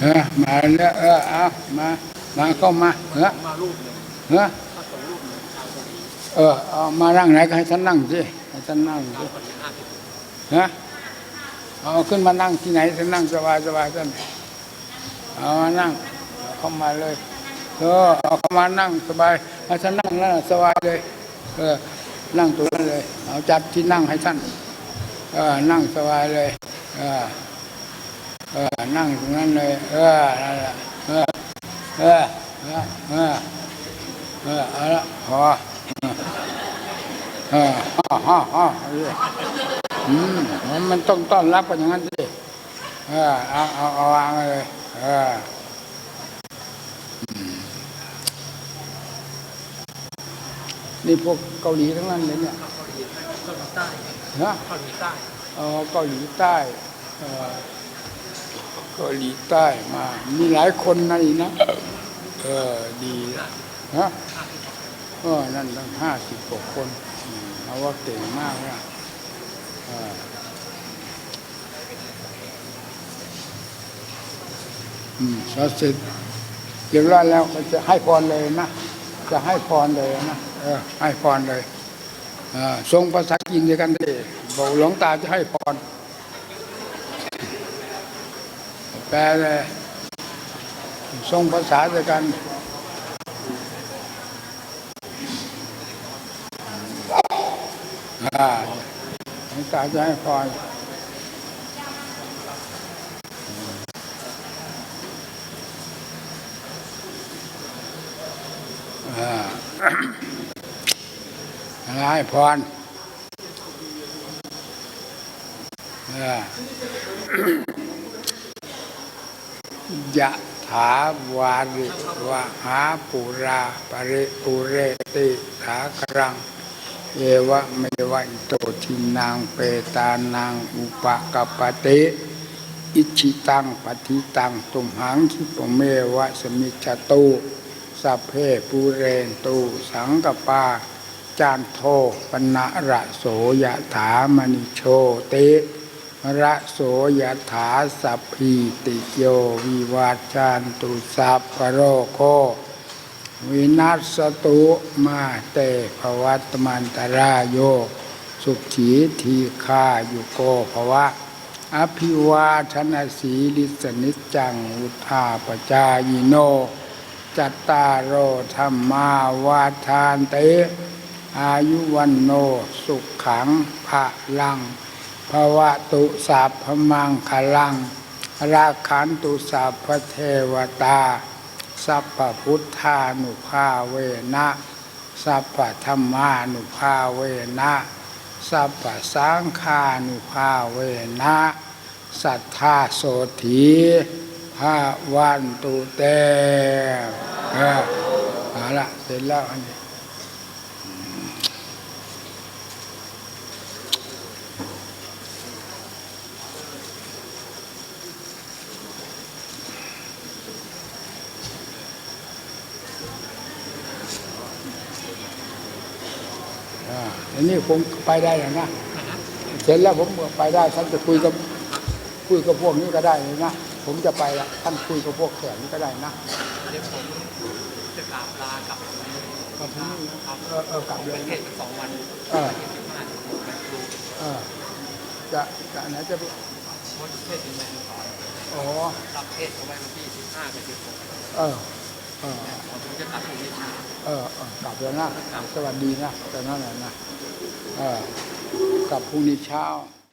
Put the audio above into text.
เออมาแล้วเออเอามามาเข้ามาเออมารูปหนึ่งเออพระเออเอามานั่งไหนก็ให้ท่านนั่งสิให้ท่านนั่งสิเกาหลีห้าสิบฮะเอาขึ้นมานั่งที่ไหนท่านนั่งสบายสบายท่านเอามานั่งเข้ามาเลยเออเอาเข้ามานั่งสบายให้ท่านนั่งแล้วสบายเลย เออนั่งตรงนั้นเลย เอาจัดที่นั่งให้ท่านเออนั่งสบายเลยเออ เออ นั่งตรงนั้นเลย เออนั่นแหละเออ เออ เออ เออ เออเอาละพอเออฮ่าฮ่าฮ่าอืมมันต้องต้อนรับกันอย่างนั้นสิเออเอาเอาเอาวางเลย เอออืมนี่พวกเกาหลีทั้งนั้นเลยเนี่ยเกาหลีเกาหลีใต้นะเกาหลีใต้เออเกาหลีใต้เออ เกาหลีใต้มา มีหลายคนนะอีกนะ เออดีฮะเออนั่นตั้งห้าสิบกว่าคนอืมเอาว่าเก่งมากนะเอออืมพอเสร็จเรียบร้อยแล้วก็จะให้พรเลยนะ จะให้พรเลยนะ เออ ให้พรเลยเออทรงภาษาจีนด้วยกันดิบอกหลวงตาจะให้พร แปลเลยทรงภาษาด้วยกันอ่าหลวงตาจะให้พรอ่าให้พรอ่า ยะถาวาริวะหาปุราปริปุเรติสากรัง เอวะเมวะอิโตทินังเปตานังอุปกปปติอิชิตังปฏิตังตุมหังคิปเมวะสมิจตุสัพเพปูเรนตูสังกปาจานโทปนะระโสยะถามณิโชติ ระโสยถาสัพพีติโยวิวาจันตุสัพพโรโควินัสตุมาเตภวัตมันตรายโยสุขีทีคายุโกภวะ อภิวาทนาสีลิสนิจจังอุทาปจายโน จัตตารโอธรรมาวาทานเตอายุวันโนสุขขังภะลัง ภวะตุสัพมังคลัง ราขันตุสัพเทวตา สัพพพุทธานุภาเวนะ สัพพธรรมานุภาเวนะ สัพพสังฆานุภาเวนะ สัทธาโสถีภาวันตุเตออเอาละเสร็จแล้วอันนี้ อ่าอันนี้ผมไปได้แล้วนะเสร็จแล้วผมก็ไปได้ท่านจะคุยกับคุยกับพวกนี้ก็ได้เลยนะผมจะไปละท่านคุยกับพวกแขกนี้ก็ได้นะเดี๋ยวผมจะกราบลากลับกับที่นี่นะครับเออเออกลับผมเลเป็ยนเทศสองวันเออที่สิบห้าถึงหกแมครูเออจะจะไหนจะไปงดเทศถึงแมคสอนอ๋อรับเทศเอาไว้วันที่สิบห้ากับสิบหกเออ เออผมจะกลับพรุ่งนี้เช้าเออเออกลับแล้วนะสวัสดีนะแต่นั่นแหละนะเออกลับพรุ่งนี้เช้า